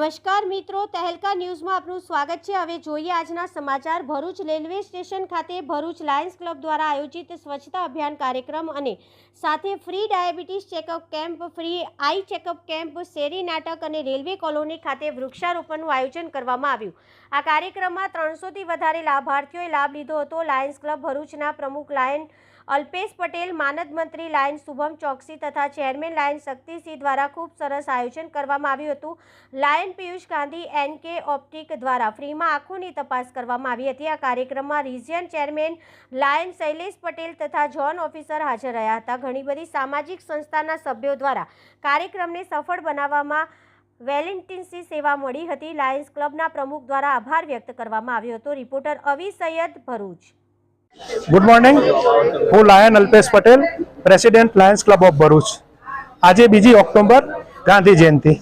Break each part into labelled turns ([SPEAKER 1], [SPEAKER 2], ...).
[SPEAKER 1] નમસ્કાર મિત્રો, તહેલકા ન્યૂઝમાં આપનું સ્વાગત છે. હવે જોઈએ આજના સમાચાર. ભરૂચ રેલવે સ્ટેશન ખાતે ભરૂચ લાયન્સ ક્લબ દ્વારા આયોજિત સ્વચ્છતા અભિયાન કાર્યક્રમ અને સાથે free diabetes checkup camp, free eye checkup camp, શેરી નાટક અને રેલવે કોલોની ખાતે વૃક્ષારોપણનું આયોજન કરવામાં આવ્યું. આ કાર્યક્રમમાં ત્રણસોથી વધારે લાભાર્થીઓએ લાભ લીધો હતો. લાયન્સ ક્લબ ભરૂચના પ્રમુખ લાયન અલ્પેશ પટેલ, માનદ મંત્રી લાયન શુભમ ચોકસી તથા ચેરમેન લાયન શક્તિસિંહ દ્વારા ખૂબ સરસ આયોજન કરવામાં આવ્યું હતું. Lion Piyush Gandhi N K optic દ્વારા ફ્રીમાં આંખોની તપાસ કરવામાં આવી હતી. આ કાર્યક્રમમાં region chairman lion Shailesh Patel તથા જોન ઓફિસર હાજર રહ્યા હતા. ઘણી બધી સામાજિક સંસ્થાના સભ્યો દ્વારા કાર્યક્રમને સફળ બનાવવામાં વેલેન્ટિન્સી સેવા મળી હતી. લાયન્સ ક્લબના પ્રમુખ દ્વારા આભાર વ્યક્ત કરવામાં આવ્યો હતો. Reporter Avi Sayyed Bharuch.
[SPEAKER 2] Good morning હું lion Alpesh Patel president lions club of Bharuch આજે બીજી ઓક્ટોબર ગાંધી જયંતિ.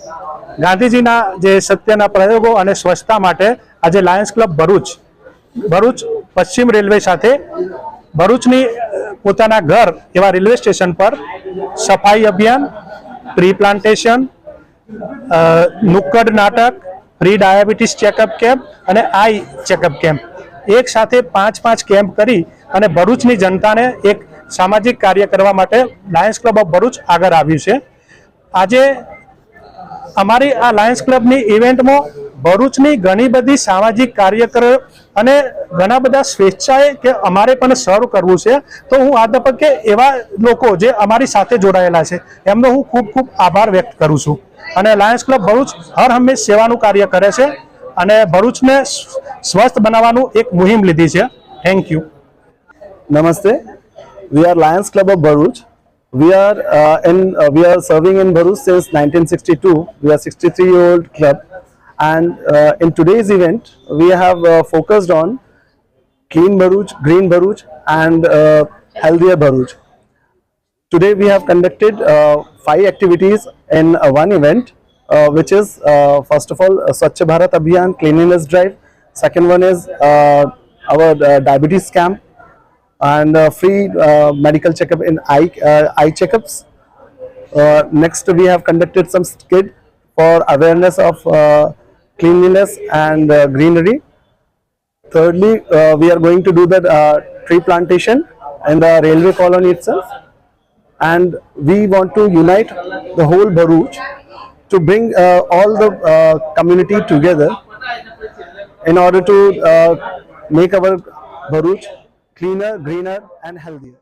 [SPEAKER 2] ગાંધીજીના જે સત્યના પ્રયોગો અને સ્વચ્છતા માટે આજે લાયન્સ ક્લબ ભરૂચ ભરૂચ પશ્ચિમ રેલવે સાથે ભરૂચની પોતાના ઘર એવા રેલવે સ્ટેશન પર સફાઈ અભિયાન, પ્રી પ્લાન્ટેશન નુક્કડ નાટક, પ્રી ડાયાબિટીસ ચેકઅપ કેમ્પ અને આઈ ચેકઅપ કેમ્પ. એક સાથે પાંચ પાંચ કેમ્પ કરી અને ભરૂચની જનતાને એક સામાજિક કાર્ય કરવા માટે લાયન્સ ક્લબ ઓફ ભરૂચ આગળ આવ્યું છે. આજે અમારી આ લાયન્સ ક્લબની ઇવેન્ટમાં ભરૂચની ઘણી બધી સામાજિક કાર્યક્રમ અને ઘણા બધા સ્વેચ્છાએ કે અમારે પણ સર્વ કરવું છે. તો હું આ તબક્કે એવા લોકો જે અમારી સાથે જોડાયેલા છે, એમનો હું ખૂબ ખૂબ આભાર વ્યક્ત કરું છું. અને લાયન્સ ક્લબ ભરૂચ હર હંમેશ સેવાનું કાર્ય કરે છે અને ભરૂચને સ્વસ્થ બનાવવાનું એક મુહિમ લીધી છે. થેન્ક યુ
[SPEAKER 3] નમસ્તે. We are lions club of Bharuch. We are uh, in uh, we are serving in Bharuch since 1962. We are 63 year old club, and uh, in today's event we have uh, focused on clean Bharuch, green Bharuch, and uh, healthier Bharuch. Today we have conducted uh, five activities in uh, one event, uh, which is uh, first of all uh, Swachh Bharat Abhiyan cleanliness drive. Second one is uh, our uh, diabetes camp and uh, free uh, medical checkup in eye uh, eye checkups. Next, we have conducted some skid for awareness of cleanliness and greenery. Thirdly, we are going to do the tree plantation in the railway colony itself, and we want to unite the whole Bharuch to bring uh, all the uh, community together in order to uh, make our Bharuch cleaner, greener, and healthier.